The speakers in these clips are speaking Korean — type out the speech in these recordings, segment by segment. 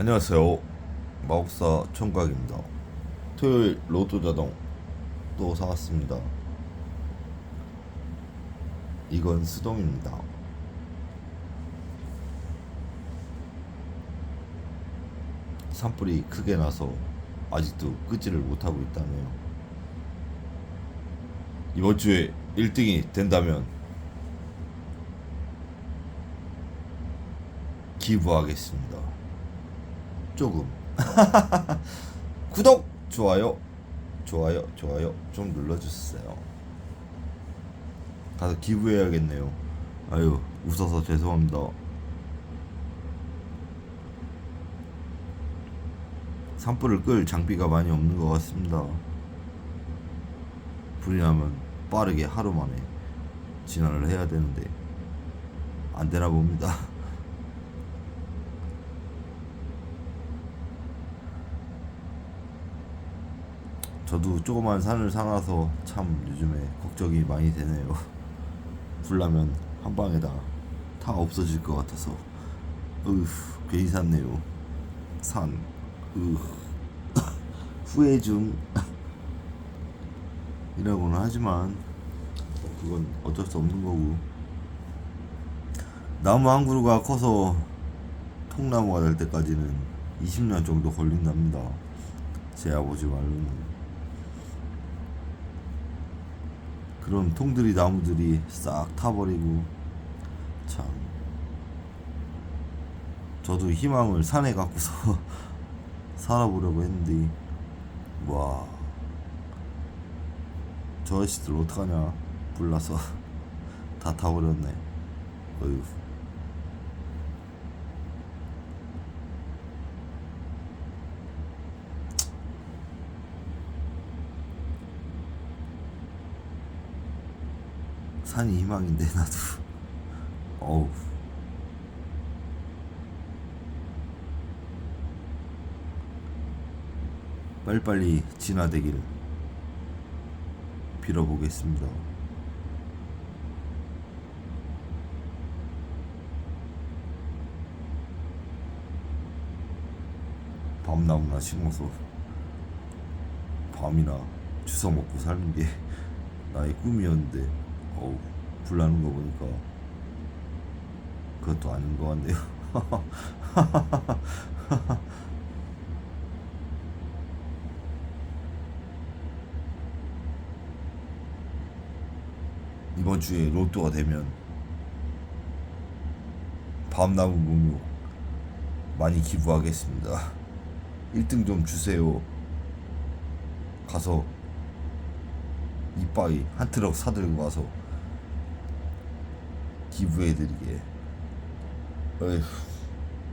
안녕하세요. 마법사 총각입니다. 토요일 로또 자동 또 사왔습니다. 이건 수동입니다. 산불이 크게 나서 아직도 끄지를 못하고 있다네요. 이번 주에 1등이 된다면 기부하겠습니다. 조금. 구독, 좋아요, 좋아요, 좋아요 좀 눌러주세요. 가서 기부해야겠네요. 아유, 웃어서 죄송합니다. 산불을 끌 장비가 많이 없는 것 같습니다. 불이 나면 빠르게 하루 만에 진화를 해야 되는데 안 되나 봅니다. 저도 조그만 산을 사놔서 참 요즘에 걱정이 많이 되네요. 불나면 한 방에다 다 없어질 것 같아서 으 괜히 샀네요. 산 으 후회 중 이라고는 하지만 그건 어쩔 수 없는 거고 나무 한 그루가 커서 통나무가 될 때까지는 20년 정도 걸린답니다. 제 아버지 말로는 그런 통들이 나무들이 싹 타버리고 참. 저도 희망을 산에 갖고서 살아보려고 했는데 와. 저 아저씨들 어떡하냐. 불나서 다 타버렸네. 어휴 산이 희망인데 나도. 어우. 빨리빨리 진화되기를 빌어보겠습니다. 밤나무나 심어서 밤이나 주워 먹고 사는 게 나의 꿈이었는데 어우 불나는 거 보니까 그것도 아닌 것 같네요. 이번 주에 로또가 되면 밤나무 목욕 많이 기부하겠습니다. 1등 좀 주세요. 가서 이빠이 한 트럭 사들고 와서 기부해드리게. 어휴,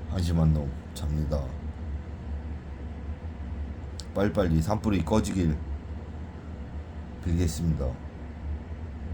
한심한 놈 잡니다. 빨리빨리 산불이 꺼지길 빌겠습니다.